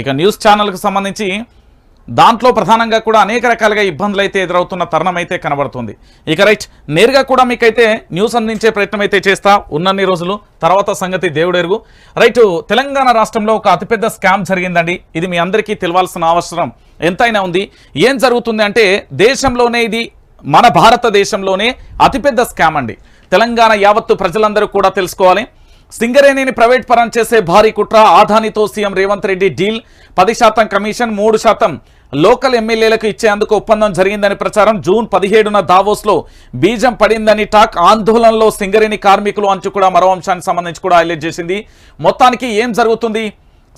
ఇక న్యూస్ ఛానల్కి సంబంధించి దాంట్లో ప్రధానంగా కూడా అనేక రకాలుగా ఇబ్బందులు అయితే ఎదురవుతున్న తరుణం అయితే కనబడుతుంది. ఇక రైట్ నేరుగా కూడా మీకైతే న్యూస్ అందించే ప్రయత్నం అయితే చేస్తా ఉన్నన్ని రోజులు తర్వాత సంగతి దేవుడెరుగు. రైట్ తెలంగాణ రాష్ట్రంలో ఒక అతిపెద్ద స్కామ్ జరిగిందండి. ఇది మీ అందరికీ తెలియాల్సిన అవసరం. ఎంతైనా ఉంది. ఏం జరుగుతుంది అంటే దేశంలోనే ఇది మన భారతదేశంలోనే అతిపెద్ద స్కామ్ అండి. తెలంగాణ యావత్తు ప్రజలందరూ కూడా తెలుసుకోవాలి. సింగరేణిని ప్రైవేట్ పరం చేసే భారీ కుట్ర ఆధానితో సీఎం రేవంత్ రెడ్డి డీల్. పది శాతం కమిషన్ మూడు శాతం లోకల్ ఎమ్మెల్యేలకు ఇచ్చేందుకు ఒప్పందం జరిగిందని ప్రచారం. జూన్ పదిహేడున దావోస్లో బీజం పడిందని టాక్. ఆందోళనలో సింగరేణి కార్మికులు అంచు కూడా మరో అంశానికి సంబంధించి కూడా హైలైట్ చేసింది. మొత్తానికి ఏం జరుగుతుంది?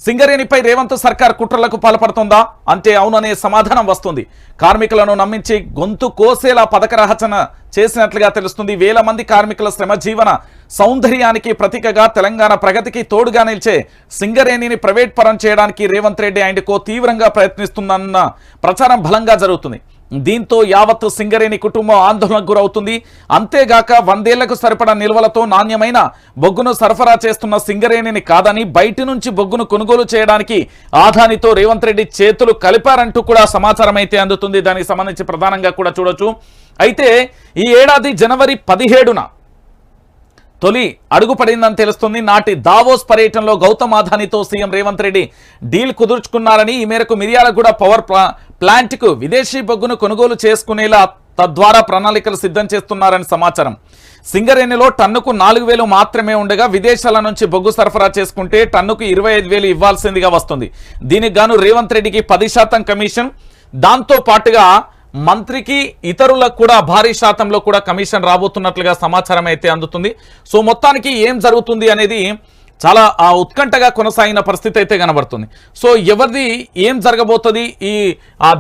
సింగరేణిపై రేవంత్ సర్కార్ కుట్రలకు పాల్పడుతుందా? అంటే అవుననే సమాధానం వస్తుంది. కార్మికులను నమ్మించి గొంతు కోసేలా పథకరచన చేసినట్లుగా తెలుస్తుంది. వేల మంది కార్మికుల శ్రమజీవన సౌందర్యానికి ప్రతీకగా తెలంగాణ ప్రగతికి తోడుగా నిలిచే సింగరేణిని ప్రైవేట్ పరం చేయడానికి రేవంత్ రెడ్డి ఆయనకు తీవ్రంగా ప్రయత్నిస్తుందన్న ప్రచారం బలంగా జరుగుతుంది. దీంతో యావత్తు సింగరేణి కుటుంబం ఆందోళనకు గురవుతుంది. అంతేగాక వందేళ్ళకు సరిపడా నిల్వలతో నాణ్యమైన బొగ్గును సరఫరా చేస్తున్న సింగరేణిని కాదని బయటి నుంచి బొగ్గును కొనుగోలు చేయడానికి ఆదానితో రేవంత్ రెడ్డి చేతులు కలిపారంటూ కూడా సమాచారం అయితే అందుతుంది. దానికి సంబంధించి ప్రధానంగా కూడా చూడొచ్చు. అయితే ఈ ఏడాది జనవరి పదిహేడున తొలి అడుగుపడిందని తెలుస్తుంది. నాటి దావోస్ పర్యటనలో గౌతమ్ అదానితో సీఎం రేవంత్ రెడ్డి డీల్ కుదుర్చుకున్నారని ఈ మేరకు మిర్యాలగూడ పవర్ ప్లా- ప్లాంట్కు విదేశీ బొగ్గును కొనుగోలు చేసుకునేలా తద్వారా ప్రణాళికలు సిద్ధం చేస్తున్నారని సమాచారం. సింగరేణిలో టన్నుకు నాలుగు వేలు మాత్రమే ఉండగా విదేశాల నుంచి బొగ్గు సరఫరా చేసుకుంటే టన్నుకు ఇరవై ఐదు వేలు ఇవ్వాల్సిందిగా వస్తుంది. దీనికి గాను రేవంత్ రెడ్డికి పది శాతం కమిషన్. దాంతో పాటుగా మంత్రికి ఇతరులకు కూడా భారీ శాతంలో కూడా కమిషన్ రాబోతున్నట్లుగా సమాచారం అయితే అందుతుంది. సో మొత్తానికి ఏం జరుగుతుంది అనేది చాలా ఆ ఉత్కంఠగా కొనసాగిన పరిస్థితి అయితే కనబడుతుంది. సో ఎవరిది ఏం జరగబోతుంది? ఈ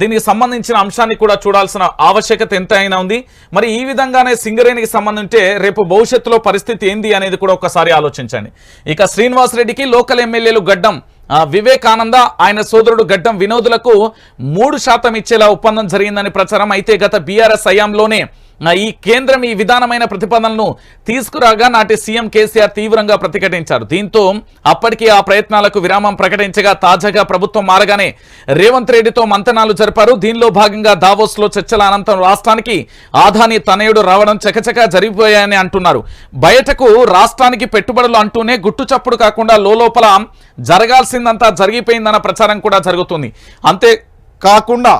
దీనికి సంబంధించిన అంశాన్ని కూడా చూడాల్సిన ఆవశ్యకత ఎంత అయినా ఉంది. మరి ఈ విధంగానే సింగరేణికి సంబంధించి రేపు భవిష్యత్తులో పరిస్థితి ఏంది అనేది కూడా ఒకసారి ఆలోచించండి. ఇక శ్రీనివాస్ రెడ్డికి లోకల్ ఎమ్మెల్యేలు గడ్డం వివేకానంద ఆయన సోదరుడు గడ్డం వినోదులకు మూడు శాతం ఇచ్చేలా ఒప్పందం జరిగిందని ప్రచారం అయితే గత బీఆర్ఎస్ హయాంలోనే ఈ కేంద్రం ఈ విధానమైన ప్రతిపాదనలను తీసుకురాగా నాటి సీఎం కేసీఆర్ తీవ్రంగా ప్రతిఘటించారు. దీంతో అప్పటికి ఆ ప్రయత్నాలకు విరామం ప్రకటించగా తాజాగా ప్రభుత్వం మారగానే రేవంత్ రెడ్డితో మంతనాలు జరిపారు. దీనిలో భాగంగా దావోస్లో చర్చల అనంతరం రాష్ట్రానికి ఆదాని తనయుడు రావడం చకచకా జరిగిపోయాయని అంటున్నారు. బయటకు రాష్ట్రానికి పెట్టుబడులు అంటూనే గుట్టు చప్పుడు కాకుండా లోపల జరగాల్సిందంతా జరిగిపోయిందన్న ప్రచారం కూడా జరుగుతుంది. అంతే కాకుండా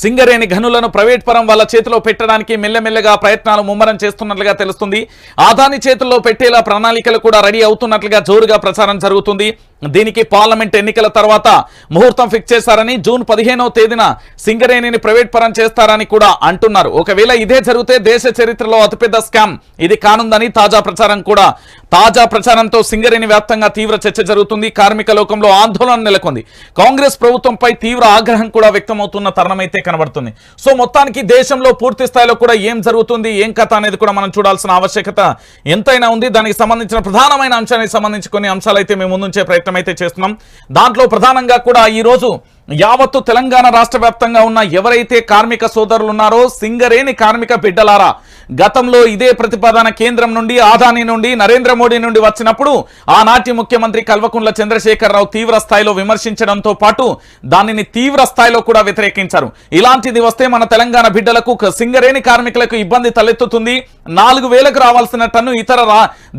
సింగరేణి గనులను ప్రైవేట్ పరం వాళ్ళ చేతిలో పెట్టడానికి మెల్లమెల్లగా ప్రయత్నాలు ముమ్మరం చేస్తున్నట్లుగా తెలుస్తుంది. ఆదాని చేతుల్లో పెట్టేలా ప్రణాళికలు కూడా రెడీ అవుతున్నట్లుగా జోరుగా ప్రచారం జరుగుతుంది. దీనికి పార్లమెంట్ ఎన్నికల తర్వాత ముహూర్తం ఫిక్స్ చేశారని జూన్ పదిహేనవ తేదీన సింగరేణిని ప్రైవేట్ పరం చేస్తారని కూడా అంటున్నారు. ఒకవేళ ఇదే జరిగితే దేశ చరిత్రలో అతిపెద్ద స్కామ్. ఇది కానుందని తాజా ప్రచారం కూడా. తాజా ప్రచారంతో సింగరేణి వ్యాప్తంగా తీవ్ర చర్చ జరుగుతుంది. కార్మిక లోకంలో ఆందోళన నెలకొంది. కాంగ్రెస్ ప్రభుత్వంపై తీవ్ర ఆగ్రహం కూడా వ్యక్తమవుతున్న తరుణమైతే అయితే కనబడుతుంది. సో మొత్తానికి దేశంలో పూర్తి స్థాయిలో కూడా ఏం జరుగుతుంది ఏం కథ అనేది కూడా మనం చూడాల్సిన ఆవశ్యకత ఎంతైనా ఉంది. దానికి సంబంధించిన ప్రధానమైన అంశానికి సంబంధించి కొన్ని అంశాలు అయితే మేము ముందుంచే ప్రయత్నం అయితే చేస్తున్నాం. దాంట్లో ప్రధానంగా కూడా ఈ రోజు యావత్తు తెలంగాణ రాష్ట్ర వ్యాప్తంగా ఉన్న ఎవరైతే కార్మిక సోదరులు ఉన్నారో సింగరేణి కార్మిక బిడ్డలారా గతంలో ఇదే ప్రతిపాదన కేంద్రం నుండి ఆదాని నుండి నరేంద్ర మోడీ నుండి వచ్చినప్పుడు ఆనాటి ముఖ్యమంత్రి కల్వకుంట్ల చంద్రశేఖరరావు తీవ్ర స్థాయిలో విమర్శించడంతో పాటు దానిని తీవ్ర స్థాయిలో కూడా వ్యతిరేకించారు. ఇలాంటిది వస్తే మన తెలంగాణ బిడ్డలకు సింగరేణి కార్మికులకు ఇబ్బంది తలెత్తుతుంది. నాలుగు వేలకు రావాల్సిన టన్ను ఇతర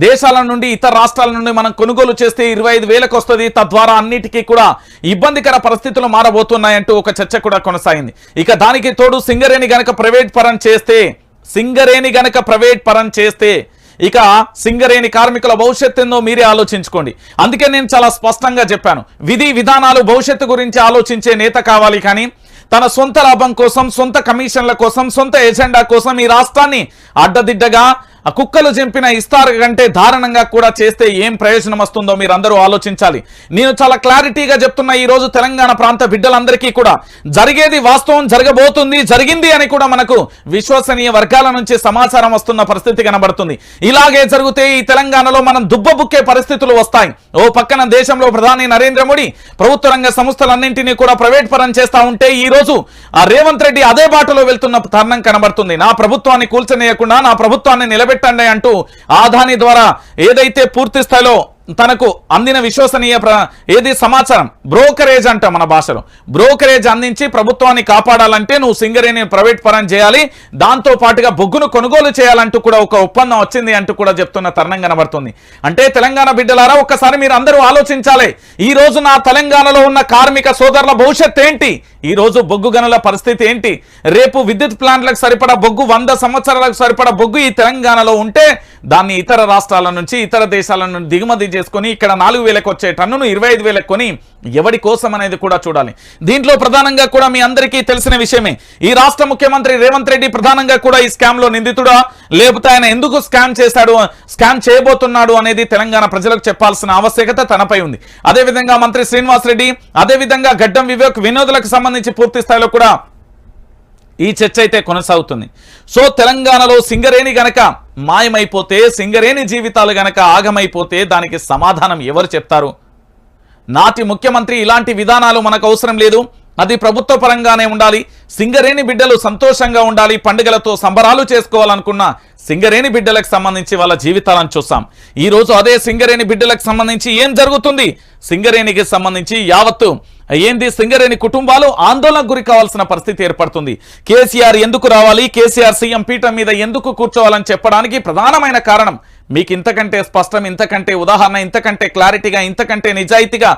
దేశాల నుండి ఇతర రాష్ట్రాల నుండి మనం కొనుగోలు చేస్తే ఇరవై ఐదు వేలకు వస్తుంది. తద్వారా అన్నిటికీ కూడా ఇబ్బందికర పరిస్థితులు మారబోతున్నాయంటూ ఒక చర్చ కూడా కొనసాగింది. ఇక దానికి తోడు సింగరేణి గనక ప్రైవేట్ పరం చేస్తే సింగరేణి గనక ప్రైవేట్ పరం చేస్తే ఇక సింగరేణి కార్మికుల భవిష్యత్తు ఏందో మీరే ఆలోచించుకోండి. అందుకే నేను చాలా స్పష్టంగా చెప్పాను. విధి విధానాలు భవిష్యత్తు గురించి ఆలోచించే నేత కావాలి కానీ తన సొంత లాభం కోసం సొంత కమిషన్ల కోసం సొంత ఎజెండా కోసం ఈ రాష్ట్రాన్ని అడ్డదిడ్డగా ఆ కుక్కలు చెంపిన ఇస్తారు కంటే దారుణంగా కూడా చేస్తే ఏం ప్రయోజనం వస్తుందో మీరు అందరూ ఆలోచించాలి. నేను చాలా క్లారిటీగా చెప్తున్నా ఈ రోజు తెలంగాణ ప్రాంత బిడ్డలందరికీ కూడా జరిగేది వాస్తవం జరగబోతుంది జరిగింది అని కూడా మనకు విశ్వసనీయ వర్గాల నుంచి సమాచారం వస్తున్న పరిస్థితి కనబడుతుంది. ఇలాగే జరిగితే ఈ తెలంగాణలో మనం దుబ్బబుక్కే పరిస్థితులు వస్తాయి. ఓ పక్కన దేశంలో ప్రధాని నరేంద్ర మోడీ ప్రభుత్వ రంగ సంస్థలన్నింటినీ కూడా ప్రైవేట్ పరం చేస్తా ఉంటే ఈ రోజు ఆ రేవంత్ రెడ్డి అదే బాటలో వెళ్తున్న తరుణం కనబడుతుంది. నా ప్రభుత్వాన్ని కూల్చనేయకుండా నా ప్రభుత్వాన్ని నిలబెట్టండి అంటూ ఆదాని ద్వారా ఏదైతే పూర్తి స్థాయిలో తనకు అందిన విశ్వసనీయ ఏది సమాచారం? బ్రోకరేజ్ అంట మన భాషలో. బ్రోకరేజ్ అందించి ప్రభుత్వాన్ని కాపాడాలంటే నువ్వు సింగరేణి ప్రైవేట్ పరం చేయాలి దాంతో పాటుగా బొగ్గును కొనుగోలు చేయాలంటూ కూడా ఒక ఒప్పందం వచ్చింది అంటూ కూడా చెప్తున్న తరుణం కనబడుతుంది. అంటే తెలంగాణ బిడ్డలారా ఒక్కసారి మీరు అందరూ ఆలోచించాలి. ఈ రోజు నా తెలంగాణలో ఉన్న కార్మిక సోదరుల భవిష్యత్ ఏంటి? ఈ రోజు బొగ్గు గనుల పరిస్థితి ఏంటి? రేపు విద్యుత్ ప్లాంట్లకు సరిపడా బొగ్గు వంద సంవత్సరాలకు సరిపడా బొగ్గు ఈ తెలంగాణలో ఉంటే దాన్ని ఇతర రాష్ట్రాల నుంచి ఇతర దేశాల నుండి దిగుమతి చేసుకొని ఇక్కడ నాలుగు వేలకు వచ్చే టన్నును ఇరవై ఐదు వేలకు కొని ఎవడి కోసం అనేది కూడా చూడాలి. దీంట్లో ప్రధానంగా కూడా మీ అందరికీ తెలిసిన విషయమే ఈ రాష్ట్ర ముఖ్యమంత్రి రేవంత్ రెడ్డి ప్రధానంగా కూడా ఈ స్కామ్లో నిందితుడా? లేకపోతే ఆయన ఎందుకు స్కామ్ చేశాడు స్కామ్ చేయబోతున్నాడు అనేది తెలంగాణ ప్రజలకు చెప్పాల్సిన ఆవశ్యకత తనపై ఉంది. అదేవిధంగా మంత్రి శ్రీనివాస్ రెడ్డి అదేవిధంగా గడ్డం వివేక్ వినోదులకు సంబంధించి పూర్తి స్థాయిలో కూడా ఈ చర్చ అయితే కొనసాగుతుంది. సో తెలంగాణలో సింగరేణి గనక మాయమైపోతే సింగరేణి జీవితాలు గనక ఆగమైపోతే దానికి సమాధానం ఎవరు చెప్తారు? నాటి ముఖ్యమంత్రి ఇలాంటి విధానాలు మనకు అవసరం లేదు. అది ప్రభుత్వ పరంగానే ఉండాలి. సింగరేణి బిడ్డలు సంతోషంగా ఉండాలి. పండుగలతో సంబరాలు చేసుకోవాలనుకున్న సింగరేణి బిడ్డలకు సంబంధించి వాళ్ళ జీవితాలను చూస్తాం. ఈరోజు అదే సింగరేణి బిడ్డలకు సంబంధించి ఏం జరుగుతుంది? సింగరేణికి సంబంధించి యావత్తు ఏంది సింగరేణి కుటుంబాలు ఆందోళనకు గురి కావాల్సిన పరిస్థితి ఏర్పడుతుంది. కేసీఆర్ ఎందుకు రావాలి? కేసీఆర్ సీఎం పీఠం మీద ఎందుకు కూర్చోవాలని చెప్పడానికి ప్రధానమైన కారణం మీకు ఇంతకంటే స్పష్టం ఇంతకంటే ఉదాహరణ ఇంతకంటే క్లారిటీగా ఇంతకంటే నిజాయితీగా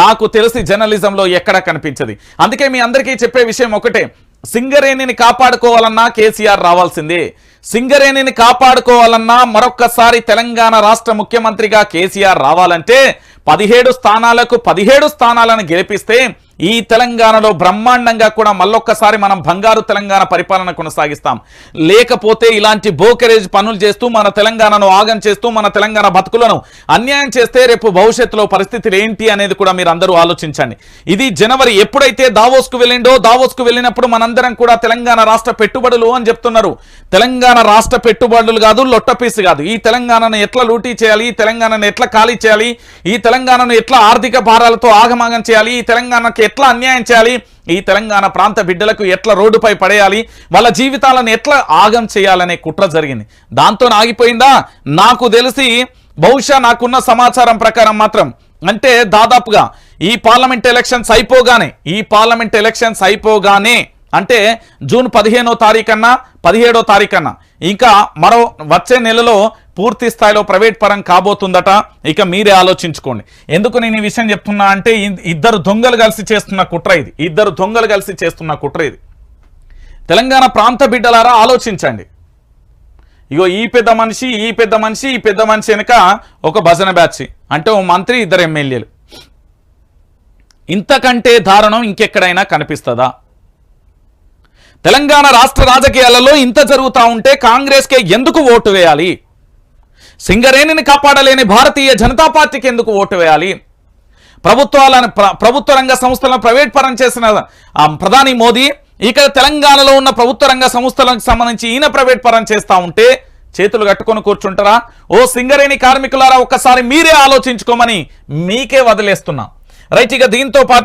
నాకు తెలిసి జర్నలిజంలో ఎక్కడా కనిపించదు. అందుకే మీ అందరికీ చెప్పే విషయం ఒకటే. సింగరేణిని కాపాడుకోవాలన్నా కేసీఆర్ రావాల్సిందే. సింగరేణిని కాపాడుకోవాలన్నా మరొక్కసారి తెలంగాణ రాష్ట్ర ముఖ్యమంత్రిగా కేసీఆర్ రావాలంటే పదిహేడు స్థానాలకు పదిహేడు స్థానాలను గెలిపిస్తే ఈ తెలంగాణలో బ్రహ్మాండంగా కూడా మళ్ళొక్కసారి మనం బంగారు తెలంగాణ పరిపాలన కొనసాగిస్తాం. లేకపోతే ఇలాంటి బోకరేజ్ పనులు చేస్తూ మన తెలంగాణను ఆగం చేస్తూ మన తెలంగాణ బతుకులను అన్యాయం చేస్తే రేపు భవిష్యత్తులో పరిస్థితులు ఏంటి అనేది కూడా మీరు అందరూ ఆలోచించండి. ఇది జనవరి ఎప్పుడైతే దావోస్కు వెళ్ళిండో దావోస్కు వెళ్ళినప్పుడు మనందరం కూడా తెలంగాణ రాష్ట్ర పెట్టుబడులు అని చెప్తున్నారు. తెలంగాణ రాష్ట్ర పెట్టుబడులు కాదు లొట్టపీసు కాదు. ఈ తెలంగాణను ఎట్లా లూటీ చేయాలి ఈ తెలంగాణను ఎట్లా ఖాళీ చేయాలి ఈ తెలంగాణను ఎట్లా ఆర్థిక భారాలతో ఆగమాగం చేయాలి ఈ తెలంగాణకి ఎట్లా అన్యాయం చేయాలి? ఈ తెలంగాణ ప్రాంత బిడ్డలకు ఎట్లా రోడ్డుపై పడేయాలి? వాళ్ళ జీవితాలను ఎట్లా ఆగం చేయాలనే కుట్ర జరిగింది. దాంతో ఆగిపోయిందా? నాకు తెలిసి బహుశా నాకున్న సమాచారం ప్రకారం మాత్రం. అంటే దాదాపుగా ఈ పార్లమెంట్ ఎలక్షన్స్ అయిపోగానే ఈ పార్లమెంట్ ఎలక్షన్స్ అయిపోగానే అంటే జూన్ పదిహేనో తారీఖన్నా పదిహేడో తారీఖన్నా ఇంకా మరో వచ్చే నెలలో పూర్తి స్థాయిలో ప్రైవేట్ పరం కాబోతుందట. ఇక మీరే ఆలోచించుకోండి. ఎందుకు నేను ఈ విషయం చెప్తున్నా అంటే ఇద్దరు దొంగలు కలిసి చేస్తున్న కుట్ర ఇది. ఇద్దరు దొంగలు కలిసి చేస్తున్న కుట్ర ఇది. తెలంగాణ ప్రాంత బిడ్డలారా ఆలోచించండి. ఇగో ఈ పెద్ద మనిషి ఈ పెద్ద మనిషి ఈ పెద్ద మనిషి వెనుక ఒక భజన బ్యాచ్ అంటే ఓ మంత్రి ఇద్దరు ఎమ్మెల్యేలు. ఇంతకంటే దారుణం ఇంకెక్కడైనా కనిపిస్తుందా? తెలంగాణ రాష్ట్ర రాజకీయాలలో ఇంత జరుగుతూ ఉంటే కాంగ్రెస్కే ఎందుకు ఓటు వేయాలి? సింగరేణిని కాపాడలేని భారతీయ జనతా పార్టీకి ఎందుకు ఓటు వేయాలి? ప్రభుత్వాలను ప్రభుత్వ రంగ సంస్థలను ప్రైవేట్ పరం చేసిన ప్రధాని మోదీ ఇక్కడ తెలంగాణలో ఉన్న ప్రభుత్వ రంగ సంస్థలకు సంబంధించి ఈయన ప్రైవేట్ పరం చేస్తా ఉంటే చేతులు కట్టుకొని కూర్చుంటారా? ఓ సింగరేణి కార్మికులారా ఒక్కసారి మీరే ఆలోచించుకోమని మీకే వదిలేస్తున్నా. రైట్ ఇక దీంతో పాటు